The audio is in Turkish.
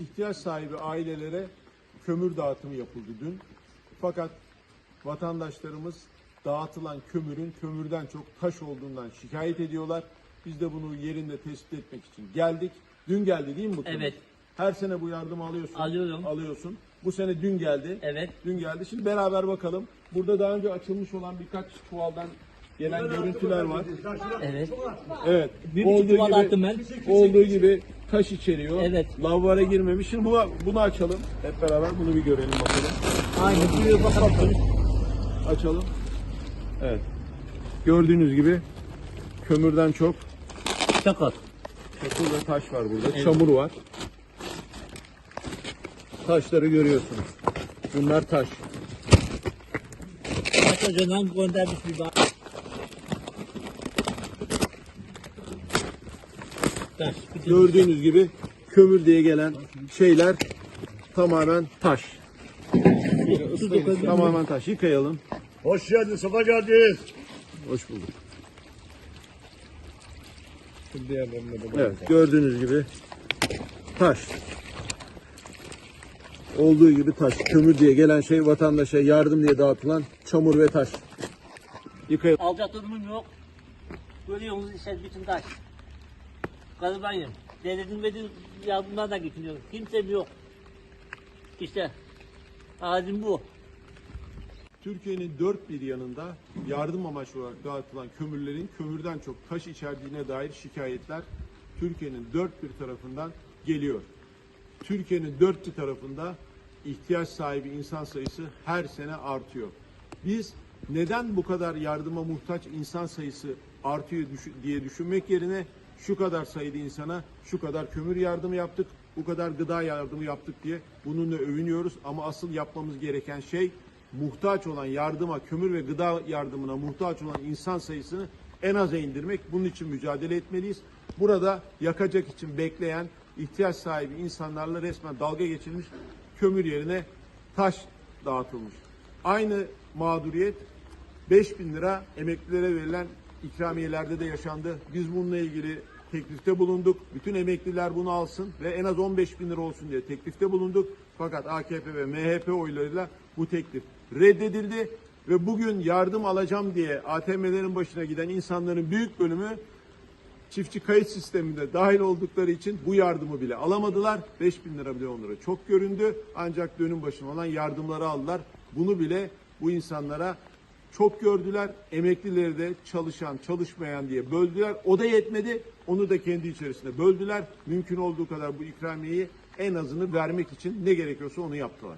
ihtiyaç sahibi ailelere kömür dağıtımı yapıldı dün. Fakat vatandaşlarımız dağıtılan kömürün kömürden çok taş olduğundan şikayet ediyorlar. Biz de bunu yerinde tespit etmek için geldik. Dün geldi değil mi bu kömür? Evet. Her sene bu yardımı alıyorsun. Alıyorum. Alıyorsun. Bu sene dün geldi. Evet. Dün geldi. Şimdi beraber bakalım. Burada daha önce açılmış olan birkaç çuvaldan gelen görüntüler var. Evet. Evet. Bir olduğu gibi, ben. Olduğu gibi taş içeriyor. Evet. Lavlara girmemiş. Şimdi bunu, bunu açalım. Hep beraber bunu bir görelim bakalım. Aynı buyur bakalım. Açalım. Evet. Gördüğünüz gibi kömürden çok Çakal. çakıl ve taş var burada. Çamur var. Taşları görüyorsunuz. Bunlar taş. Kaç hocadan göndermiş bir bak. Taş. bütün- Gördüğünüz gibi kömür diye gelen şeyler tamamen taş. Tamamen taş. Yıkayalım. Hoş geldin, sabah geldiniz. Hoş bulduk. Evet gördüğünüz gibi taş. Olduğu gibi taş. Kömür diye gelen şey vatandaşa yardım diye dağıtılan çamur ve taş. Yıkayalım. Alacak durumum yok. Görüyorsunuz işte bütün taş. Garibanım. Devletin verdiği yardımlar da getiriyor. Kimse yok. İşte ağzım bu. Türkiye'nin dört bir yanında yardım amaçlı olarak dağıtılan kömürlerin kömürden çok taş içerdiğine dair şikayetler Türkiye'nin dört bir tarafından geliyor. Türkiye'nin dört bir tarafında ihtiyaç sahibi insan sayısı her sene artıyor. Biz neden bu kadar yardıma muhtaç insan sayısı artıyor diye düşünmek yerine şu kadar sayıda insana şu kadar kömür yardımı yaptık, bu kadar gıda yardımı yaptık diye bununla övünüyoruz ama asıl yapmamız gereken şey muhtaç olan yardıma, kömür ve gıda yardımına muhtaç olan insan sayısını en aza indirmek. Bunun için mücadele etmeliyiz. Burada yakacak için bekleyen ihtiyaç sahibi insanlarla resmen dalga geçilmiş kömür yerine taş dağıtılmış. Aynı mağduriyet 5 bin lira emeklilere verilen ikramiyelerde de yaşandı. Biz bununla ilgili teklifte bulunduk. Bütün emekliler bunu alsın ve en az 15 bin lira olsun diye teklifte bulunduk. Fakat AKP ve MHP oylarıyla bu teklif reddedildi ve bugün yardım alacağım diye ATM'lerin başına giden insanların büyük bölümü çiftçi kayıt sisteminde dahil oldukları için bu yardımı bile alamadılar. 5 bin lira bile onlara çok göründü. Ancak dönüm başına olan yardımları aldılar. Bunu bile bu insanlara çok gördüler. Emeklileri de çalışan, çalışmayan diye böldüler. O da yetmedi. Onu da kendi içerisinde böldüler. Mümkün olduğu kadar bu ikramiyeyi en azını vermek için ne gerekiyorsa onu yaptılar.